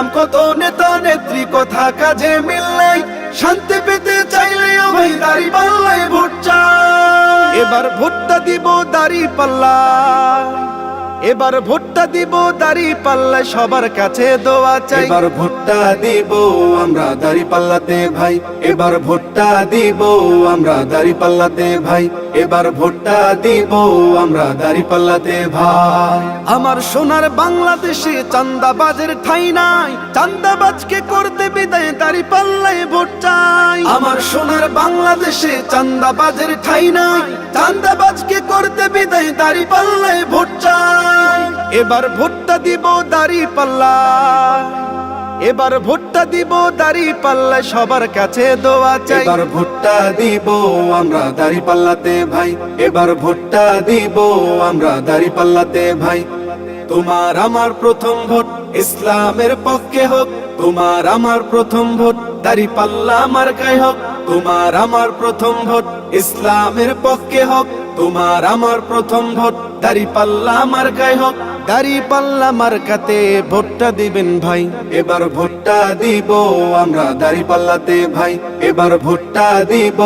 দেখলাম কত নেতা নেত্রী, কথা কাজে মিল নাই। শান্তি পেতে চাইলে ভাই দাড়ি পাল্লায় ভোট এবার ভোটটা দিব দাড়ি পাল্লা এবার ভোটটা দিব দাড়ি পাল্লা সবার কাছে দোয়া চাই। এবার ভোটটা দিব আমরা দাড়ি পাল্লাতে ভাই। এবার ভোটটা দিব আমরা দাড়ি পাল্লাতে ভাই। এবার ভোটটা দিব আমরা দাড়ি পাল্লাতে ভাই। আমার সোনার বাংলাদেশে চান্দাবাজের ঠাই নাই। চান্দাবাজকে করতে বিদায় দাড়ি পাল্লায় ভোট চাই। আমার সোনার বাংলাদেশে চান্দাবাজের ঠাই নাই। চান্দাবাজকে করতে বিদায় দাড়ি পাল্লায় ভোট চাই। এবার ভোটটা দিব দাড়ি পাল্লা এবার ভোটটা দিব দাড়ি পাল্লা সবার কাছে দোয়া চাই। এবার ভোটটা দিব আমরা দাড়ি পাল্লাতে ভাই। এবার ভোটটা দিব আমরা দাড়ি পাল্লাতে ভাই। তোমার আমার প্রথম ভোট, ইসলামের পক্ষে হোক। তোমার আমার প্রথম ভোট দাড়ি পাল্লা আমার কায় হোক, তোমার আমার প্রথম ভোট, ইসলামের পক্ষে হোক, তোমার আমার প্রথম ভোট, দাড়ি পাল্লা আমার গায়ে হোক, দাড়ি পাল্লা মার্কাতে ভোটটা দিবেন ভাই। এবার ভোটটা দিব আমরা দাড়ি পাল্লাতে ভাই। এবার ভোটটা দিব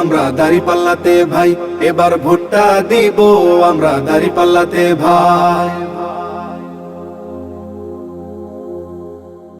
আমরা দাড়ি পাল্লাতে ভাই। এবার ভোটটা দিব আমরা দাড়ি পাল্লাতে ভাই।